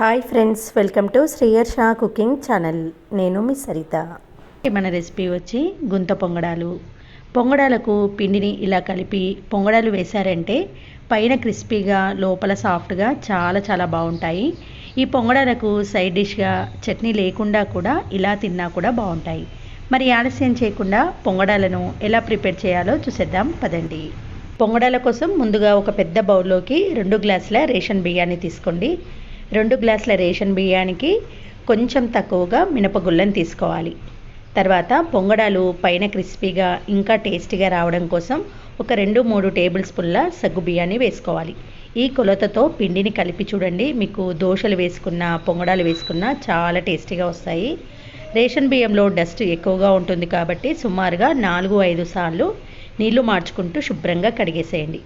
Hi friends welcome to శ్రీయర్ షా cooking channel నేను మీ సరిత. మన రెసిపీ వచ్చి గుంత పొంగడాలు. పొంగడాలకు పిండిని ఇలా కలిపి పొంగడాలు వేశారంటే పైన క్రిస్పీగా లోపల సాఫ్ట్గా చాలా చాలా బాగుంటాయి. ఈ పొంగడాలకు సైడ్ డిష్గా చట్నీ లేకుండా కూడా ఇలా తిన్నా కూడా బాగుంటాయి. మరి ఆలస్యం చేయకుండా పొంగడాలను ఎలా ప్రిపేర్ చేయాలో చూసేద్దాం పదండి. పొంగడాల కోసం ముందుగా ఒక పెద్ద బౌల్లోకి రెండు గ్లాసుల రేషన్ బియ్యాన్ని తీసుకోండి. రెండు గ్లాసుల రేషన్ బియ్యానికి కొంచెం తక్కువగా మినపగుళ్ళని తీసుకోవాలి. తర్వాత పొంగడాలు పైన క్రిస్పీగా ఇంకా టేస్టీగా రావడం కోసం ఒక రెండు మూడు టేబుల్ స్పూన్ల సగ్గు బియ్యాన్ని వేసుకోవాలి. ఈ కొలతతో పిండిని కలిపి చూడండి. మీకు దోశలు వేసుకున్న పొంగడాలు వేసుకున్న చాలా టేస్టీగా వస్తాయి. రేషన్ బియ్యంలో డస్ట్ ఎక్కువగా ఉంటుంది కాబట్టి సుమారుగా నాలుగు ఐదు సార్లు నీళ్ళు మార్చుకుంటూ శుభ్రంగా కడిగేసేయండి.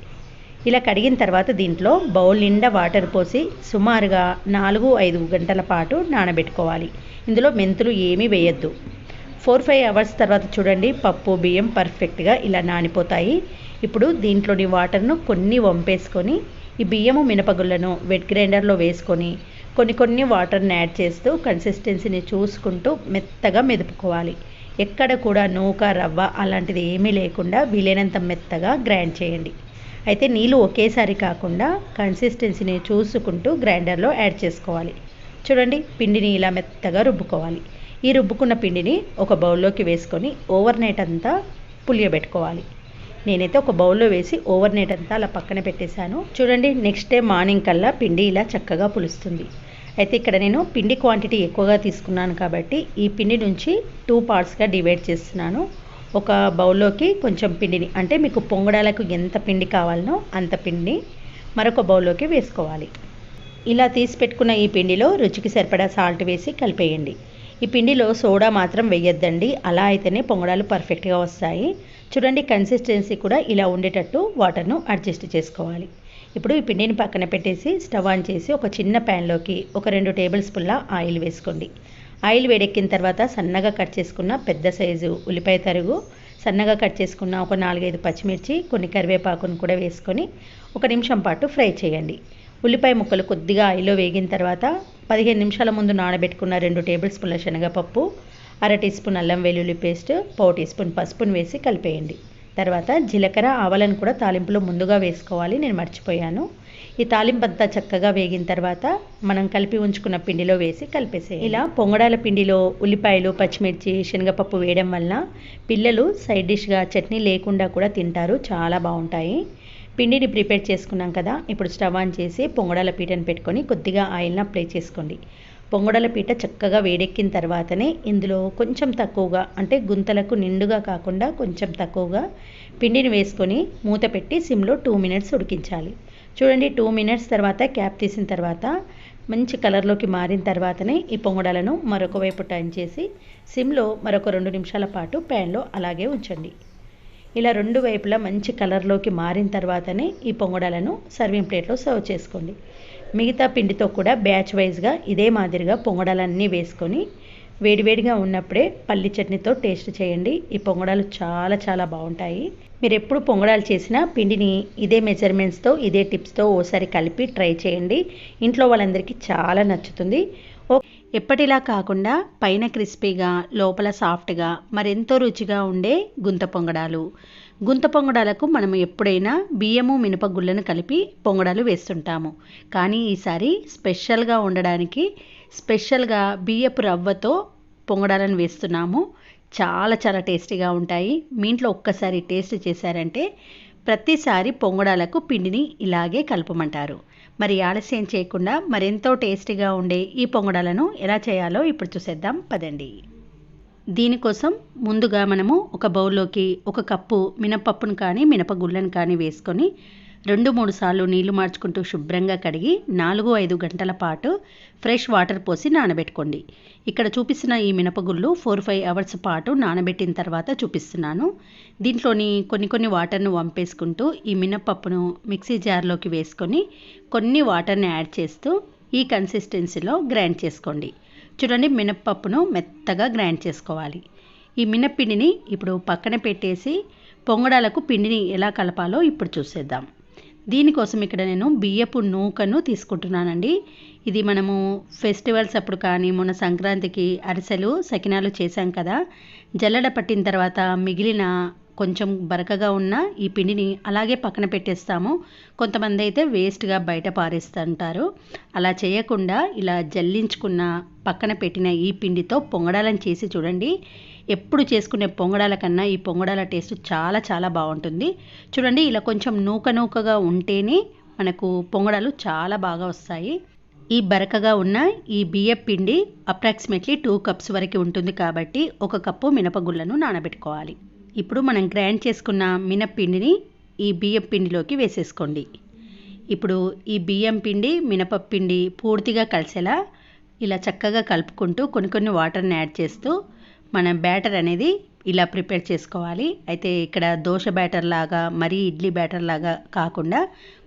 ఇలా కడిగిన తర్వాత దీంట్లో బౌల్ నిండా వాటర్ పోసి సుమారుగా నాలుగు ఐదు గంటల పాటు నానబెట్టుకోవాలి. ఇందులో మెంతులు ఏమీ వేయద్దు. ఫోర్ ఫైవ్ అవర్స్ తర్వాత చూడండి పప్పు బియ్యం పర్ఫెక్ట్గా ఇలా నానిపోతాయి. ఇప్పుడు దీంట్లోని వాటర్ను కొన్ని వంపేసుకొని ఈ బియ్యము మినపగుళ్ళను వెట్ గ్రైండర్లో వేసుకొని కొన్ని కొన్ని వాటర్ని యాడ్ చేస్తూ కన్సిస్టెన్సీని చూసుకుంటూ మెత్తగా మెదుపుకోవాలి. ఎక్కడ కూడా నూక రవ్వ అలాంటిది ఏమీ లేకుండా వీలైనంత మెత్తగా గ్రైండ్ చేయండి. అయితే నీళ్ళు ఒకేసారి కాకుండా కన్సిస్టెన్సీని చూసుకుంటూ గ్రైండర్లో యాడ్ చేసుకోవాలి. చూడండి పిండిని ఇలా మెత్తగా రుబ్బుకోవాలి. ఈ రుబ్బుకున్న పిండిని ఒక బౌల్లోకి వేసుకొని ఓవర్ నైట్ అంతా పులియబెట్టుకోవాలి. నేనైతే ఒక బౌల్లో వేసి ఓవర్ నైట్ అంతా అలా పక్కన పెట్టేశాను. చూడండి నెక్స్ట్ డే మార్నింగ్ కల్లా పిండి ఇలా చక్కగా పులుస్తుంది. అయితే ఇక్కడ నేను పిండి క్వాంటిటీ ఎక్కువగా తీసుకున్నాను కాబట్టి ఈ పిండి నుంచి టూ పార్ట్స్గా డివైడ్ చేస్తున్నాను. ఒక బౌల్లోకి కొంచెం పిండిని అంటే మీకు పొంగడాలకు ఎంత పిండి కావాలనో అంత పిండిని మరొక బౌల్లోకి వేసుకోవాలి. ఇలా తీసి పెట్టుకున్న ఈ పిండిలో రుచికి సరిపడా సాల్ట్ వేసి కలిపేయండి. ఈ పిండిలో సోడా మాత్రం వేయొద్దండి. అలా అయితేనే పొంగడాలు పర్ఫెక్ట్గా వస్తాయి. చూడండి కన్సిస్టెన్సీ కూడా ఇలా ఉండేటట్టు వాటర్ను అడ్జస్ట్ చేసుకోవాలి. ఇప్పుడు ఈ పిండిని పక్కన పెట్టేసి స్టవ్ ఆన్ చేసి ఒక చిన్న ప్యాన్లోకి ఒక రెండు టేబుల్ స్పూన్ల ఆయిల్ వేసుకోండి. ఆయిల్ వేడెక్కిన తర్వాత సన్నగా కట్ చేసుకున్న పెద్ద సైజు ఉల్లిపాయ తరుగు సన్నగా కట్ చేసుకున్న ఒక నాలుగైదు పచ్చిమిర్చి కొన్ని కరివేపాకును కూడా వేసుకొని ఒక నిమిషం పాటు ఫ్రై చేయండి. ఉల్లిపాయ ముక్కలు కొద్దిగా ఆయిల్లో వేగిన తర్వాత పదిహేను నిమిషాల ముందు నానబెట్టుకున్న రెండు టేబుల్ స్పూన్ల శనగపప్పు అర టీ స్పూన్ అల్లం వెల్లుల్లి పేస్ట్ పావు టీ స్పూన్ పసుపును వేసి కలిపేయండి. తర్వాత జీలకర్ర ఆవాలను కూడా తాలింపులో ముందుగా వేసుకోవాలి. నేను మర్చిపోయాను. ఈ తాలింపంతా చక్కగా వేగిన తర్వాత మనం కలిపి ఉంచుకున్న పిండిలో వేసి కలిపేసే ఇలా పొంగడాల పిండిలో ఉల్లిపాయలు పచ్చిమిర్చి శనగపప్పు వేయడం వలన పిల్లలు సైడ్ డిష్గా చట్నీ లేకుండా కూడా తింటారు. చాలా బాగుంటాయి. పిండిని ప్రిపేర్ చేసుకున్నాం కదా ఇప్పుడు స్టవ్ ఆన్ చేసి పొంగడాల పీటను పెట్టుకొని కొద్దిగా ఆయిల్ని అప్లై చేసుకోండి. పొంగడాల పీట చక్కగా వేడెక్కిన తర్వాతనే ఇందులో కొంచెం తక్కువగా అంటే గుంతలకు నిండుగా కాకుండా కొంచెం తక్కువగా పిండిని వేసుకొని మూత పెట్టి సిమ్లో టూ మినిట్స్ ఉడికించాలి. చూడండి టూ మినిట్స్ తర్వాత క్యాప్ తీసిన తర్వాత మంచి కలర్లోకి మారిన తర్వాతనే ఈ పొంగడాలను మరొక వైపు టర్న్ చేసి సిమ్లో మరొక రెండు నిమిషాల పాటు ప్యాన్లో అలాగే ఉంచండి. ఇలా రెండు వైపులా మంచి కలర్లోకి మారిన తర్వాతనే ఈ పొంగడాలను సర్వింగ్ ప్లేట్లో సర్వ్ చేసుకోండి. మిగతా పిండితో కూడా బ్యాచ్ వైజ్గా ఇదే మాదిరిగా పొంగడాలన్నీ వేసుకొని వేడివేడిగా ఉన్నప్పుడే పల్లి చట్నీతో టేస్ట్ చేయండి. ఈ పొంగడాలు చాలా చాలా బాగుంటాయి. మీరు ఎప్పుడు పొంగడాలు చేసినా పిండిని ఇదే మెజర్మెంట్స్తో ఇదే టిప్స్తో ఓసారి కలిపి ట్రై చేయండి. ఇంట్లో వాళ్ళందరికీ చాలా నచ్చుతుంది. ఓ ఎప్పటిలా కాకుండా పైన క్రిస్పీగా లోపల సాఫ్ట్గా మరెంతో రుచిగా ఉండే గుంత పొంగడాలు. గుంత పొంగడాలకు మనం ఎప్పుడైనా బియ్యము మినపగుళ్ళను కలిపి పొంగడాలు వేస్తుంటాము. కానీ ఈసారి స్పెషల్గా ఉండడానికి స్పెషల్గా బియ్యపు రవ్వతో పొంగడాలను వేస్తున్నాము. చాలా చాలా టేస్టీగా ఉంటాయి. మీ ఇంట్లో ఒక్కసారి టేస్ట్ చేశారంటే ప్రతిసారి పొంగడాలకు పిండిని ఇలాగే కలపమంటారు. మరి ఆలస్యం చేయకుండా మరెంతో టేస్టీగా ఉండే ఈ పొంగడాలను ఎలా చేయాలో ఇప్పుడు చూసేద్దాం. పదండి. దీనికోసం ముందుగా మనము ఒక బౌల్లోకి ఒక కప్పు మినపప్పును కానీ మినపగుళ్ళను కానీ వేసుకొని రెండు మూడు సార్లు నీళ్ళు మార్చుకుంటూ శుభ్రంగా కడిగి నాలుగు ఐదు గంటల పాటు ఫ్రెష్ వాటర్ పోసి నానబెట్టుకోండి. ఇక్కడ చూపిస్తున్న ఈ మినపగుళ్ళు ఫోర్ ఫైవ్ అవర్స్ పాటు నానబెట్టిన తర్వాత చూపిస్తున్నాను. దీంట్లోని కొన్ని కొన్ని వాటర్ను వంపేసుకుంటూ ఈ మినపప్పును మిక్సీ జార్లోకి వేసుకొని కొన్ని వాటర్ని యాడ్ చేస్తూ ఈ కన్సిస్టెన్సీలో గ్రైండ్ చేసుకోండి. చూడండి మినప్పప్పును మెత్తగా గ్రైండ్ చేసుకోవాలి. ఈ మినప్పిండిని ఇప్పుడు పక్కన పెట్టేసి పొంగడాలకు పిండిని ఎలా కలపాలో ఇప్పుడు చూసేద్దాం. దీనికోసం ఇక్కడ నేను బియ్యపు నూకను తీసుకుంటున్నానండి. ఇది మనము ఫెస్టివల్స్ అప్పుడు కానీ మొన్న సంక్రాంతికి అరిసెలు సకినాలు చేశాం కదా. జల్లడ పట్టిన తర్వాత మిగిలిన కొంచెం బరకగా ఉన్న ఈ పిండిని అలాగే పక్కన పెట్టేస్తాము. కొంతమంది అయితే వేస్ట్గా బయట పారేస్తుంటారు. అలా చేయకుండా ఇలా జల్లించుకున్న పక్కన పెట్టిన ఈ పిండితో పొంగడాలను చేసి చూడండి. ఎప్పుడు చేసుకునే పొంగడాల కన్నా ఈ పొంగడాల టేస్ట్ చాలా చాలా బాగుంటుంది. చూడండి ఇలా కొంచెం నూక నూకగా ఉంటేనే మనకు పొంగడాలు చాలా బాగా వస్తాయి. ఈ బరకగా ఉన్న ఈ బియ్యం పిండి అప్రాక్సిమేట్లీ టూ కప్స్ వరకు ఉంటుంది కాబట్టి ఒక కప్పు మినపగుళ్ళను నానబెట్టుకోవాలి. ఇప్పుడు మనం గ్రైండ్ చేసుకున్న మినప్పిండిని ఈ బియ్యం పిండిలోకి వేసేసుకోండి. ఇప్పుడు ఈ బియ్యం పిండి మినపప్పిండి పూర్తిగా కలిసేలా ఇలా చక్కగా కలుపుకుంటూ కొన్ని కొన్ని వాటర్ని యాడ్ చేస్తూ మనం బ్యాటర్ అనేది ఇలా ప్రిపేర్ చేసుకోవాలి. అయితే ఇక్కడ దోశ బ్యాటర్ లాగా మరీ ఇడ్లీ బ్యాటర్ లాగా కాకుండా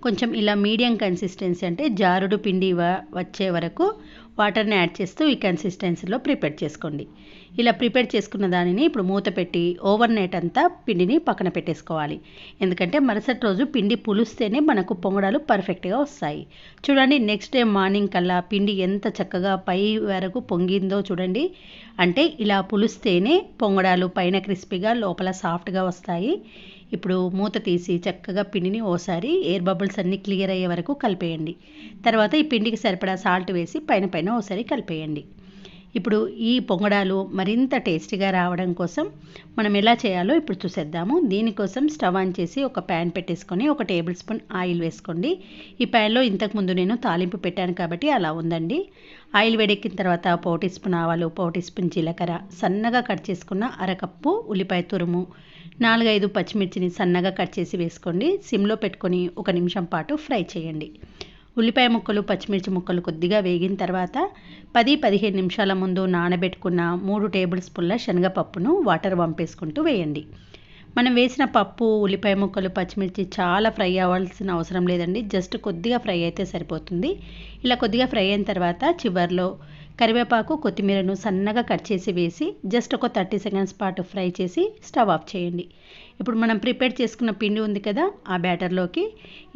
కొంచెం ఇలా మీడియం కన్సిస్టెన్సీ అంటే జారుడు పిండి వ- వచ్చే వరకు వాటర్ని యాడ్ చేస్తూ ఈ కన్సిస్టెన్సీలో ప్రిపేర్ చేసుకోండి. ఇలా ప్రిపేర్ చేసుకున్న దానిని ఇప్పుడు మూత పెట్టి ఓవర్ నైట్ అంతా పిండిని పక్కన పెట్టేసుకోవాలి. ఎందుకంటే మరుసటి రోజు పిండి పులుస్తేనే మనకు పొంగడాలు పర్ఫెక్ట్గా వస్తాయి. చూడండి నెక్స్ట్ డే మార్నింగ్ కల్లా పిండి ఎంత చక్కగా పై వరకు పొంగిందో చూడండి. అంటే ఇలా పులుస్తేనే పొంగడాలు పైన క్రిస్పీగా లోపల సాఫ్ట్గా వస్తాయి. ఇప్పుడు మూత తీసి చక్కగా పిండిని ఓసారి ఎయిర్ బబుల్స్ అన్నీ క్లియర్ అయ్యే వరకు కలిపేయండి. తర్వాత ఈ పిండికి సరిపడా సాల్ట్ వేసి పైన పైన ఓసారి కలిపేయండి. ఇప్పుడు ఈ పొంగడాలు మరింత టేస్టీగా రావడం కోసం మనం ఎలా చేయాలో ఇప్పుడు చూసేద్దాము. దీనికోసం స్టవ్ ఆన్ చేసి ఒక ప్యాన్ పెట్టేసుకొని ఒక టేబుల్ స్పూన్ ఆయిల్ వేసుకోండి. ఈ ప్యాన్లో ఇంతకుముందు నేను తాలింపు పెట్టాను కాబట్టి అలా ఉందండి. ఆయిల్ వేడెక్కిన తర్వాత పావు టీ స్పూన్ ఆవాలు పావు టీ స్పూన్ జీలకర్ర సన్నగా కట్ చేసుకున్న అరకప్పు ఉల్లిపాయ తురుము నాలుగైదు పచ్చిమిర్చిని సన్నగా కట్ చేసి వేసుకోండి. సిమ్లో పెట్టుకొని ఒక నిమిషం పాటు ఫ్రై చేయండి. ఉల్లిపాయ ముక్కలు పచ్చిమిర్చి ముక్కలు కొద్దిగా వేగిన తర్వాత పది పదిహేను నిమిషాల ముందు నానబెట్టుకున్న మూడు టేబుల్ స్పూన్ల శనగపప్పును వాటర్ వంపేసుకుంటూ వేయండి. మనం వేసిన పప్పు ఉల్లిపాయ ముక్కలు పచ్చిమిర్చి చాలా ఫ్రై అవ్వాల్సిన అవసరం లేదండి. జస్ట్ కొద్దిగా ఫ్రై అయితే సరిపోతుంది. ఇలా కొద్దిగా ఫ్రై అయిన తర్వాత చివర్లో కరివేపాకు కొత్తిమీరను సన్నగా కట్ చేసి వేసి జస్ట్ ఒక థర్టీ సెకండ్స్ పాటు ఫ్రై చేసి స్టవ్ ఆఫ్ చేయండి. ఇప్పుడు మనం ప్రిపేర్ చేసుకున్న పిండి ఉంది కదా ఆ బ్యాటర్లోకి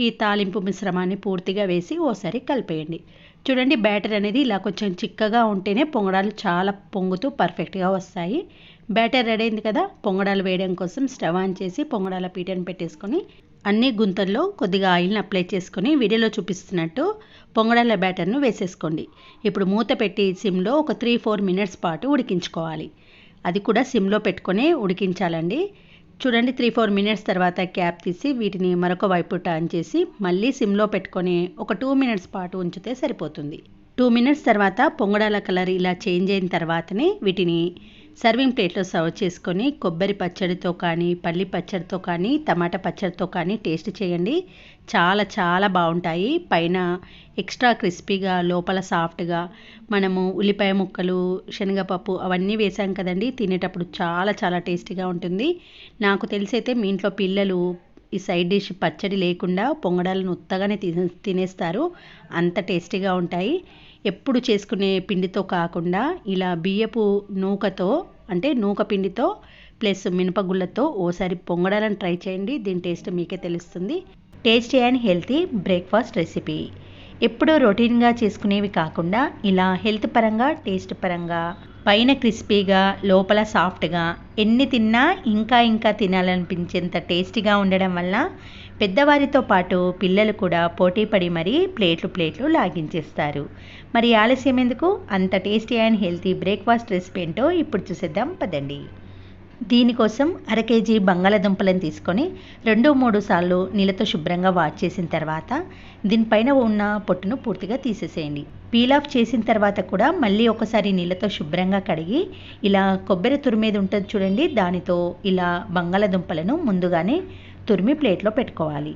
ఈ తాలింపు మిశ్రమాన్ని పూర్తిగా వేసి ఓసారి కలిపేయండి. చూడండి బ్యాటర్ అనేది ఇలా కొంచెం చిక్కగా ఉంటేనే పొంగడాలు చాలా పొంగుతూ పర్ఫెక్ట్గా వస్తాయి. బ్యాటర్ రెడీ అయింది కదా పొంగడాలు వేయడం కోసం స్టవ్ ఆన్ చేసి పొంగడాల పీటను పెట్టేసుకొని అన్ని గుంతల్లో కొద్దిగా ఆయిల్ని అప్లై చేసుకొని వీడియోలో చూపిస్తున్నట్టు పొంగడాల బ్యాటర్ను వేసేసుకోండి. ఇప్పుడు మూత పెట్టి సిమ్లో ఒక త్రీ ఫోర్ మినిట్స్ పాటు ఉడికించుకోవాలి. అది కూడా సిమ్లో పెట్టుకొని ఉడికించాలండి. చూడండి త్రీ ఫోర్ మినిట్స్ తర్వాత క్యాప్ తీసి వీటిని మరొక వైపు టర్న్ చేసి మళ్ళీ సిమ్లో పెట్టుకొని ఒక టూ మినిట్స్ పాటు ఉంచితే సరిపోతుంది. టూ మినిట్స్ తర్వాత పొంగడాల కలర్ ఇలా చేంజ్ అయిన తర్వాతనే వీటిని సర్వింగ్ ప్లేట్లో సర్వ్ చేసుకొని కొబ్బరి పచ్చడితో కానీ పల్లి పచ్చడితో కానీ టమాటా పచ్చడితో కానీ టేస్ట్ చేయండి. చాలా చాలా బాగుంటాయి. పైన ఎక్స్ట్రా క్రిస్పీగా లోపల సాఫ్ట్గా మనము ఉల్లిపాయ ముక్కలు శనగపప్పు అవన్నీ వేసాం కదండి. తినేటప్పుడు చాలా చాలా టేస్టీగా ఉంటుంది. నాకు తెలిసైతే మీ ఇంట్లో పిల్లలు ఈ సైడ్ డిష్ పచ్చడి లేకుండా పొంగడాలను ఉత్తగానే తినే తినేస్తారు. అంత టేస్టీగా ఉంటాయి. ఎప్పుడు చేసుకునే పిండితో కాకుండా ఇలా బియ్యపు నూకతో అంటే నూక పిండితో ప్లస్ మినపగుళ్ళతో ఓసారి పొంగడాలను ట్రై చేయండి. దీని టేస్ట్ మీకే తెలుస్తుంది. Tasty and healthy breakfast recipe. ఎప్పుడూ రొటీన్గా చేసుకునేవి కాకుండా ఇలా హెల్త్ పరంగా టేస్ట్ పరంగా పైన క్రిస్పీగా లోపల సాఫ్ట్గా ఎన్ని తిన్నా ఇంకా ఇంకా తినాలనిపించేంత టేస్టీగా ఉండడం వల్ల పెద్దవారితో పాటు పిల్లలు కూడా పోటీ పడి మరీ ప్లేట్లు ప్లేట్లు లాగించేస్తారు. మరి ఆలస్యం ఎందుకు అంత tasty and healthy breakfast recipe ఏంటో ఇప్పుడు చూసేద్దాం పదండి. దీనికోసం అర కేజీ బంగాళాదుంపలను తీసుకొని రెండు మూడు సార్లు నీళ్ళతో శుభ్రంగా వాష్ చేసిన తర్వాత దీనిపైన ఉన్న పొట్టును పూర్తిగా తీసేసేయండి. పీల్ ఆఫ్ చేసిన తర్వాత కూడా మళ్ళీ ఒకసారి నీళ్ళతో శుభ్రంగా కడిగి ఇలా కొబ్బరి తురిమేది ఉంటుంది చూడండి దానితో ఇలా బంగాళాదుంపలను ముందుగానే తురిమి ప్లేట్లో పెట్టుకోవాలి.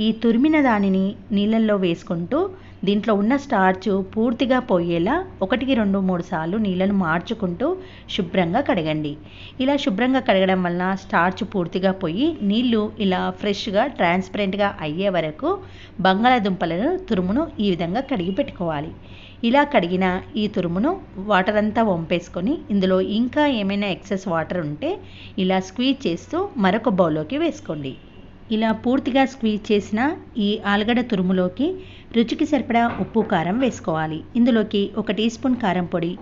ఈ తురిమిన దానిని నీళ్ళల్లో వేసుకుంటూ దీంట్లో ఉన్న స్టార్చ్ పూర్తిగా పోయేలా ఒకటికి రెండు మూడు సార్లు నీళ్ళను మార్చుకుంటూ శుభ్రంగా కడగండి. ఇలా శుభ్రంగా కడగడం వలన స్టార్చ్ పూర్తిగా పోయి నీళ్ళు ఇలా ఫ్రెష్గా ట్రాన్స్పరెంట్గా అయ్యే వరకు బంగాళాదుంపలను తురుమును ఈ విధంగా కడిగి పెట్టుకోవాలి. ఇలా కడిగిన ఈ తురుమును వాటర్ అంతా వంపేసుకొని ఇందులో ఇంకా ఏమైనా ఎక్సెస్ వాటర్ ఉంటే ఇలా స్క్వీజ్ చేస్తూ మరొక బౌల్లోకి వేసుకోండి. ఇలా పూర్తిగా స్క్వీజ్ చేసిన ఈ ఆలుగడ్డ తురుములోకి రుచికి సరిపడా ఉప్పు కారం వేసుకోవాలి. ఇందులోకి ఒక టీ స్పూన్ కారం పొడి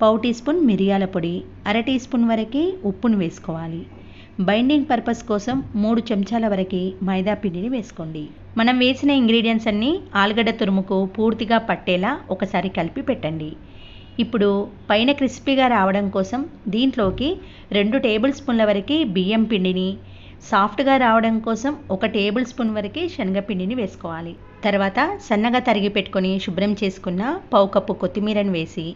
పావు టీ స్పూన్ మిరియాల పొడి అర టీ స్పూన్ వరకు ఉప్పును వేసుకోవాలి. బైండింగ్ పర్పస్ కోసం మూడు చెంచాల వరకు మైదా పిండిని వేసుకోండి. మనం వేసిన ఇంగ్రీడియంట్స్ అన్నీ ఆలుగడ్డ తురుముకు పూర్తిగా పట్టేలా ఒకసారి కలిపి పెట్టండి. ఇప్పుడు పైన క్రిస్పీగా రావడం కోసం దీంట్లోకి రెండు టేబుల్ స్పూన్ల వరకు బియ్యం పిండిని సాఫ్ట్గా రావడం కోసం ఒక టేబుల్ స్పూన్ వరకు శనగపిండిని వేసుకోవాలి. తర్వాత సన్నగా తరిగి పెట్టుకొని శుభ్రం చేసుకున్న పావు కప్పు కొత్తిమీరని వేసి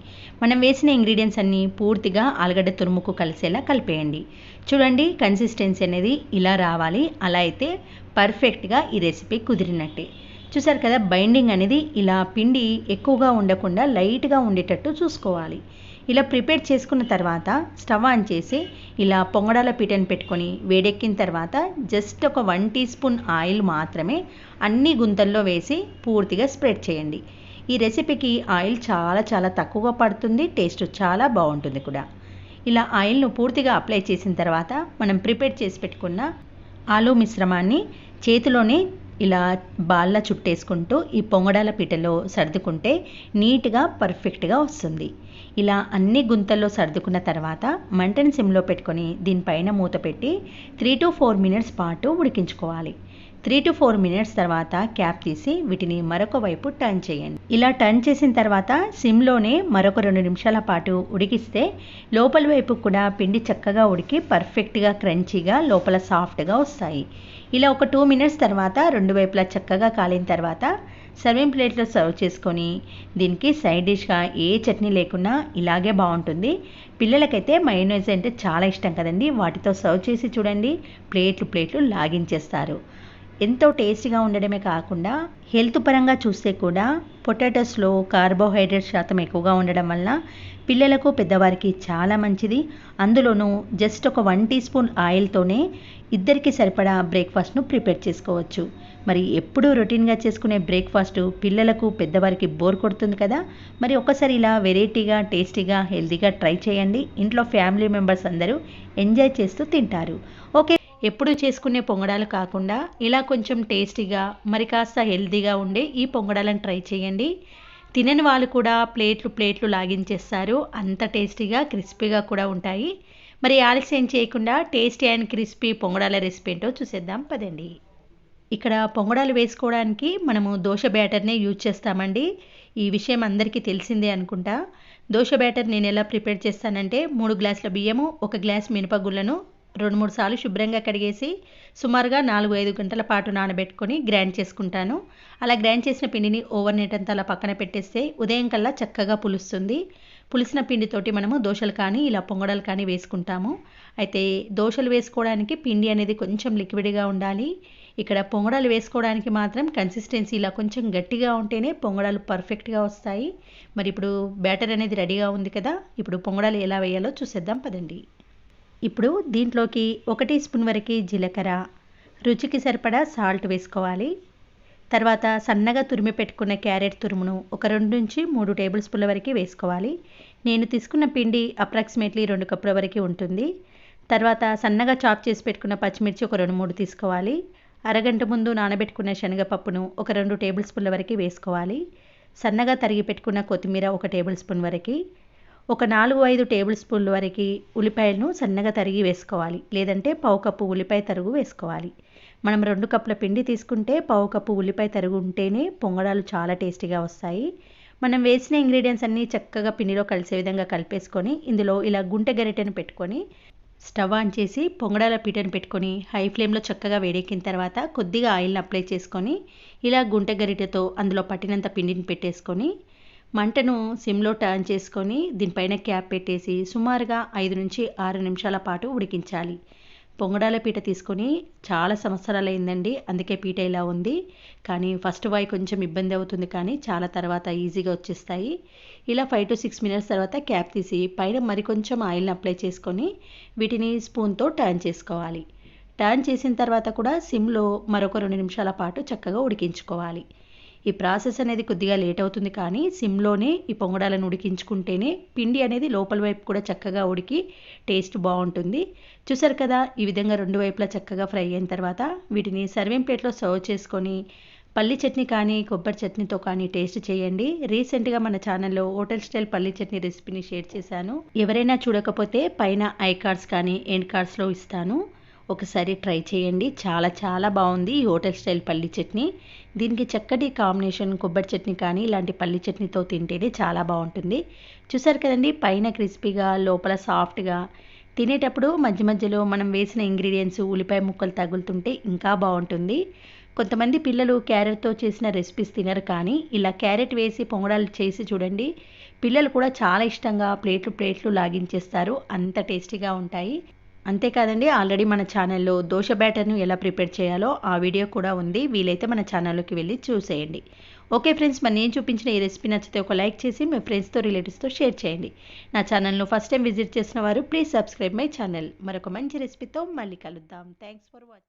మనం వేసిన ఇంగ్రీడియంట్స్ అన్నీ పూర్తిగా ఆలుగడ్డ తురుముకు కలిసేలా కలిపేయండి. చూడండి కన్సిస్టెన్సీ అనేది ఇలా రావాలి. అలా అయితే పర్ఫెక్ట్గా ఈ రెసిపీ కుదిరినట్టే. చూసారు కదా బైండింగ్ అనేది ఇలా పిండి ఎక్కువగా ఉండకుండా లైట్గా ఉండేటట్టు చూసుకోవాలి. ఇలా ప్రిపేర్ చేసుకున్న తర్వాత స్టవ్ ఆన్ చేసి ఇలా పొంగడాల పీటను పెట్టుకొని వేడెక్కిన తర్వాత జస్ట్ ఒక వన్ టీ స్పూన్ ఆయిల్ మాత్రమే అన్ని గుంతల్లో వేసి పూర్తిగా స్ప్రెడ్ చేయండి. ఈ రెసిపీకి ఆయిల్ చాలా చాలా తక్కువగా పడుతుంది టేస్ట్ చాలా బాగుంటుంది కూడా. ఇలా ఆయిల్ను పూర్తిగా అప్లై చేసిన తర్వాత మనం ప్రిపేర్ చేసి పెట్టుకున్న ఆలు మిశ్రమాన్ని చేతిలోనే ఇలా బాల్లా చుట్టేసుకుంటూ ఈ పొంగడాల పీటలో సర్దుకుంటే నీట్గా పర్ఫెక్ట్గా వస్తుంది. ఇలా అన్ని గుంతల్లో సర్దుకున్న తర్వాత మంటని సిమ్లో పెట్టుకొని దీనిపైన మూత పెట్టి త్రీ టు ఫోర్ మినిట్స్ పాటు ఉడికించుకోవాలి. త్రీ టు ఫోర్ మినిట్స్ తర్వాత క్యాప్ తీసి వీటిని మరొక వైపు టర్న్ చేయండి. ఇలా టర్న్ చేసిన తర్వాత సిమ్లోనే మరొక రెండు నిమిషాల పాటు ఉడికిస్తే లోపల వైపు కూడా పిండి చక్కగా ఉడికి పర్ఫెక్ట్గా క్రంచీగా లోపల సాఫ్ట్గా వస్తాయి. ఇలా ఒక టూ మినిట్స్ తర్వాత రెండు వైపులా చక్కగా కాలిన తర్వాత సర్వింగ్ ప్లేట్లో సర్వ్ చేసుకొని దీనికి సైడ్ డిష్గా ఏ చట్నీ లేకున్నా ఇలాగే బాగుంటుంది. పిల్లలకైతే మయోనైజ్ అంటే చాలా ఇష్టం కదండి. వాటితో సర్వ్ చేసి చూడండి. ప్లేట్లు ప్లేట్లు లాగించేస్తారు. ఎంతో టేస్టీగా ఉండడమే కాకుండా హెల్త్ పరంగా చూస్తే కూడా పొటాటోస్లో కార్బోహైడ్రేట్ శాతం ఎక్కువగా ఉండడం వల్ల పిల్లలకు పెద్దవారికి చాలా మంచిది. అందులోనూ జస్ట్ ఒక వన్ టీ స్పూన్ ఆయిల్తోనే ఇద్దరికి సరిపడా బ్రేక్ఫాస్ట్ను ప్రిపేర్ చేసుకోవచ్చు. మరి ఎప్పుడూ రొటీన్గా చేసుకునే బ్రేక్ఫాస్ట్ పిల్లలకు పెద్దవారికి బోర్ కొడుతుంది కదా? మరి ఒకసారి ఇలా వెరైటీగా టేస్టీగా హెల్తీగా ట్రై చేయండి. ఇంట్లో ఫ్యామిలీ మెంబర్స్ అందరూ ఎంజాయ్ చేస్తూ తింటారు. ఓకే. ఎప్పుడు చేసుకునే పొంగడాలు కాకుండా ఇలా కొంచెం టేస్టీగా మరి కాస్త హెల్తీగా ఉండే ఈ పొంగడాలను ట్రై చేయండి. తినని వాళ్ళు కూడా ప్లేట్లు ప్లేట్లు లాగించేస్తారు. అంత టేస్టీగా క్రిస్పీగా కూడా ఉంటాయి. మరి ఆలస్యం చేయకుండా టేస్టీ అండ్ క్రిస్పీ పొంగడాల రెసిపీ ఏంటో చూసేద్దాం. పదండి. ఇక్కడ పొంగడాలు వేసుకోవడానికి మనము దోశ బ్యాటర్నే యూజ్ చేస్తామండి. ఈ విషయం అందరికీ తెలిసిందే అనుకుంటా. దోశ బ్యాటర్ నేను ఎలా ప్రిపేర్ చేస్తానంటే మూడు గ్లాసుల బియ్యము ఒక గ్లాస్ మినపగుళ్ళను రెండు మూడు సార్లు శుభ్రంగా కడిగేసి సుమారుగా నాలుగు ఐదు గంటల పాటు నానబెట్టుకొని గ్రైండ్ చేసుకుంటాను. అలా గ్రైండ్ చేసిన పిండిని ఓవర్ నైట్ అంతా అలా పక్కన పెట్టేస్తే ఉదయం కల్లా చక్కగా పులుస్తుంది. పులిసిన పిండితోటి మనము దోశలు కానీ ఇలా పొంగడాలు కానీ వేసుకుంటాము. అయితే దోశలు వేసుకోవడానికి పిండి అనేది కొంచెం లిక్విడ్గా ఉండాలి. ఇక్కడ పొంగడాలు వేసుకోవడానికి మాత్రం కన్సిస్టెన్సీ ఇలా కొంచెం గట్టిగా ఉంటేనే పొంగడాలు పర్ఫెక్ట్గా వస్తాయి. మరి ఇప్పుడు బ్యాటర్ అనేది రెడీగా ఉంది కదా? ఇప్పుడు పొంగడాలు ఎలా వేయాలో చూసేద్దాం పదండి. ఇప్పుడు దీంట్లోకి ఒక టీ స్పూన్ వరకు జీలకర్ర. రుచికి సరిపడా సాల్ట్ వేసుకోవాలి. తర్వాత సన్నగా తురిమి పెట్టుకున్న క్యారెట్ తురుమును ఒక రెండు నుంచి మూడు టేబుల్ స్పూన్ల వరకు వేసుకోవాలి. నేను తీసుకున్న పిండి అప్రాక్సిమేట్లీ రెండు కప్పుల వరకు ఉంటుంది. తర్వాత సన్నగా చాప్ చేసి పెట్టుకున్న పచ్చిమిర్చి ఒక రెండు మూడు తీసుకోవాలి. అరగంట ముందు నానబెట్టుకున్న శనగపప్పును ఒక రెండు టేబుల్ స్పూన్ల వరకు వేసుకోవాలి. సన్నగా తరిగి పెట్టుకున్న కొత్తిమీర ఒక టేబుల్ స్పూన్ వరకు. ఒక నాలుగు ఐదు టేబుల్ స్పూన్ల వరకు ఉల్లిపాయలను సన్నగా తరిగి వేసుకోవాలి. లేదంటే పావు కప్పు ఉల్లిపాయ తరుగు వేసుకోవాలి. మనం రెండు కప్పుల పిండి తీసుకుంటే పావు కప్పు ఉల్లిపాయ తరుగు ఉంటేనే పొంగడాలు చాలా టేస్టీగా వస్తాయి. మనం వేసిన ఇంగ్రీడియంట్స్ అన్నీ చక్కగా పిండిలో కలిసే విధంగా కలిపేసుకొని ఇందులో ఇలా గుంటె గరిటెను పెట్టుకొని స్టవ్ ఆన్ చేసి పొంగడాల పీటను పెట్టుకొని హై ఫ్లేమ్లో చక్కగా వేడెక్కిన తర్వాత కొద్దిగా ఆయిల్ని అప్లై చేసుకొని ఇలా గుంటె గరిటెతో అందులో పట్టినంత పిండిని పెట్టేసుకొని మంటను సిమ్లో టర్న్ చేసుకొని దీనిపైన క్యాప్ పెట్టేసి సుమారుగా ఐదు నుంచి ఆరు నిమిషాల పాటు ఉడికించాలి. పొంగడాల పీట తీసుకొని చాలా సంవత్సరాలు అయిందండి అందుకే పీట ఇలా ఉంది. కానీ ఫస్ట్ వాయి కొంచెం ఇబ్బంది అవుతుంది కానీ చాలా తర్వాత ఈజీగా వచ్చేస్తాయి. ఇలా ఫైవ్ టు సిక్స్ మినిట్స్ తర్వాత క్యాప్ తీసి పైన మరి కొంచెం ఆయిల్ని అప్లై చేసుకొని వీటిని స్పూన్తో టర్న్ చేసుకోవాలి. టర్న్ చేసిన తర్వాత కూడా సిమ్లో మరొక రెండు నిమిషాల పాటు చక్కగా ఉడికించుకోవాలి. ఈ ప్రాసెస్ అనేది కొద్దిగా లేట్ అవుతుంది కానీ సిమ్లోనే ఈ పొంగడాలను ఉడికించుకుంటేనే పిండి అనేది లోపల వైపు కూడా చక్కగా ఉడికి టేస్ట్ బాగుంటుంది. చూసారు కదా ఈ విధంగా రెండు వైపులా చక్కగా ఫ్రై అయిన తర్వాత వీటిని సర్వింగ్ ప్లేట్లో సర్వ్ చేసుకొని పల్లి చట్నీ కానీ కొబ్బరి చట్నీతో కానీ టేస్ట్ చేయండి. రీసెంట్గా మన ఛానల్లో హోటల్ స్టైల్ పల్లి చట్నీ రెసిపీని షేర్ చేశాను. ఎవరైనా చూడకపోతే పైన ఐ కార్డ్స్ కానీ ఎండ్ కార్డ్స్లో ఇస్తాను. ఒకసారి ట్రై చేయండి. చాలా చాలా బాగుంది ఈ హోటల్ స్టైల్ పల్లి చట్నీ. దీనికి చక్కటి కాంబినేషన్ కొబ్బరి చట్నీ కానీ ఇలాంటి పల్లి చట్నీతో తింటేనే చాలా బాగుంటుంది. చూసారు కదండి పైన క్రిస్పీగా లోపల సాఫ్ట్గా. తినేటప్పుడు మధ్య మధ్యలో మనం వేసిన ఇంగ్రీడియంట్స్ ఉల్లిపాయ ముక్కలు తగులుతుంటే ఇంకా బాగుంటుంది. కొంతమంది పిల్లలు క్యారెట్తో చేసిన రెసిపీస్ తినరు కానీ ఇలా క్యారెట్ వేసి పొంగడాలు చేసి చూడండి. పిల్లలు కూడా చాలా ఇష్టంగా ప్లేట్లు ప్లేట్లు లాగించేస్తారు. అంత టేస్టీగా ఉంటాయి. అంతేకాదండి ఆల్రెడీ మన ఛానల్లో దోశ బ్యాటర్ను ఎలా ప్రిపేర్ చేయాలో ఆ వీడియో కూడా ఉంది. వీలైతే మన ఛానల్లోకి వెళ్ళి చూసేయండి. ఓకే ఫ్రెండ్స్ మరి నేను చూపించిన ఈ రెసిపీ నచ్చితే ఒక లైక్ చేసి మీ ఫ్రెండ్స్తో రిలేటివ్స్తో షేర్ చేయండి. నా ఛానల్ను ఫస్ట్ టైం విజిట్ చేసిన వారు ప్లీజ్ సబ్స్క్రైబ్ మై ఛానల్. మరొక మంచి రెసిపీతో మళ్ళీ కలుద్దాం. Thanks for watching.